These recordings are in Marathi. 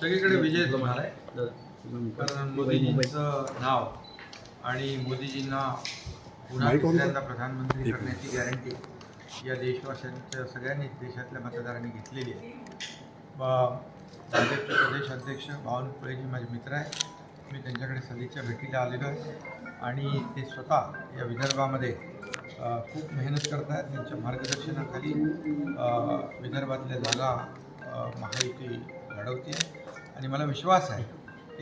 सगळीकडे विजय कारण मोदीजींचं नाव आणि मोदीजींना पुन्हा तिसऱ्यांदा प्रधानमंत्री करण्याची गॅरंटी या देशवासियांच्या सगळ्यांनी देशातल्या मतदारांनी घेतलेली आहे. भाजपचे प्रदेश अध्यक्ष बावनकुळेजी माझे मित्र आहे मी त्यांच्याकडे सदिच्छा भेटीला आलेलो आहे. आणि ते स्वतः या विदर्भामध्ये खूप मेहनत करत आहेत त्यांच्या मार्गदर्शनाखाली. विदर्भातल्या जागा महायुती लढवते आणि मला विश्वास आहे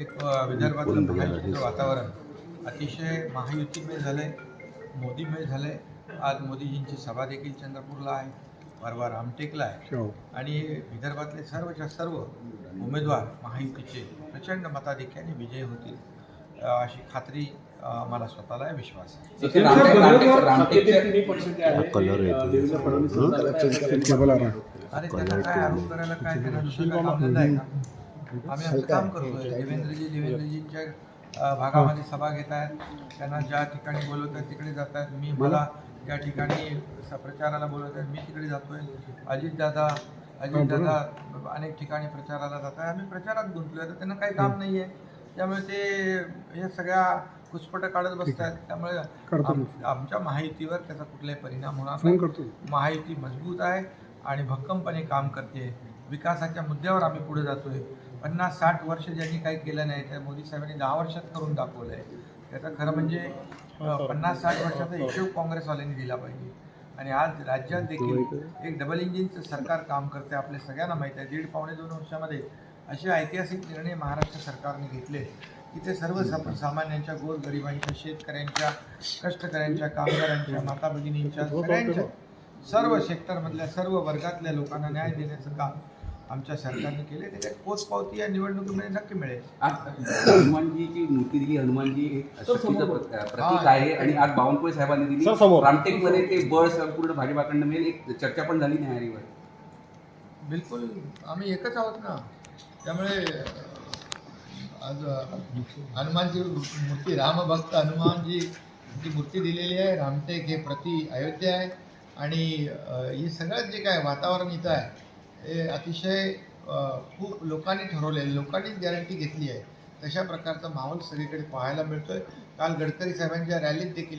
एक विदर्भातलं महायुतीचं वातावरण अतिशय महायुतीमय झालं आहे मोदीमय झालं आहे आज मोदीजींची सभा देखील चंद्रपूरला आहे परवा रामटेकला आहे. आणि विदर्भातले सर्वच्या सर्व उमेदवार महायुतीचे प्रचंड मताधिक्याने विजयी होतील. अशी खात्री मला स्वतःला आहे, विश्वास अरे त्यांना काय आरोप करायला काय त्यांना आहे का आम्ही आमचं काम करतोय देवेंद्रजी देवेंद्रजींच्या भागामध्ये सभा घेत आहेत त्यांना ज्या ठिकाणी बोलवत आहेत तिकडे जात आहेत मी मला ज्या ठिकाणी प्रचाराला बोलवत आहेत मी तिकडे जातोय अजितदादा अजितदादा अनेक ठिकाणी प्रचाराला जात आहे आम्ही प्रचारात गुंतलोय तर त्यांना काही काम नाही आहे त्यामुळे ते हे सगळ्या कुचपटं काढत बसत आहेत त्यामुळे आम- आमच्या माहितीवर त्याचा कुठलाही परिणाम होणार नाही. महायुती मजबूत आहे आणि भक्कमपणे काम करते. विकासाच्या मुद्द्यावर आम्ही पुढे जातोय. पन्नास साठ वर्ष ज्यांनी काही केलं नाही त्या मोदी साहेबांनी दहा वर्षात करून दाखवलं आहे त्याचं खरं म्हणजे अं, पन्नास साठ वर्षाचा हिशोब काँग्रेसवाल्यांनी दिला पाहिजे. आणि आज राज्यात देखील एक डबल इंजिनचं सरकार काम करते आपल्या सगळ्यांना माहीत आहे. दीड पावणे दोन वर्षामध्ये असे ऐतिहासिक निर्णय महाराष्ट्र सरकारने घेतले की ते सर्व सम- सामान्यांच्या गोरगरिबांच्या शेतकऱ्यांच्या कष्टकऱ्यांच्या कामगारांच्या माता भगिनींच्या सगळ्यांच्या सर्व सेक्टरमधल्या सर्व वर्गातल्या लोकांना न्याय देण्याचं काम आमच्या सरकारने केले. त्याच्यात पोचपावती या निवडणुकीमध्ये नक्की मिळेल. आज हनुमानजीची मूर्ती दिली. हनुमानजी एक शक्तीचं प्रत- प्रतीक आहे आणि आज बावनकुळे साहेबांनी दिली. रामटेकमध्ये ते बळ संपूर्ण भाजपाकडनं मिळेल. एक चर्चा पण झाली न्यायालयावर. बिलकुल. आम्ही एकच आहोत ना. त्यामुळे आज हनुमानची मूर्ती रामभक्त हनुमानजी जी मूर्ती दिलेली आहे रामटेक हे प्रति अयोध्या आहे. आणि हे सगळं जे काय वातावरण इथं आहे हे अतिशय खूप लोकांनी ठरवलेलं लोकांनीच गॅरंटी घेतली आहे. तशा प्रकारचा माहोल सगळीकडे पाहायला मिळतोय. काल गडकरी साहेबांच्या रॅलीत देखील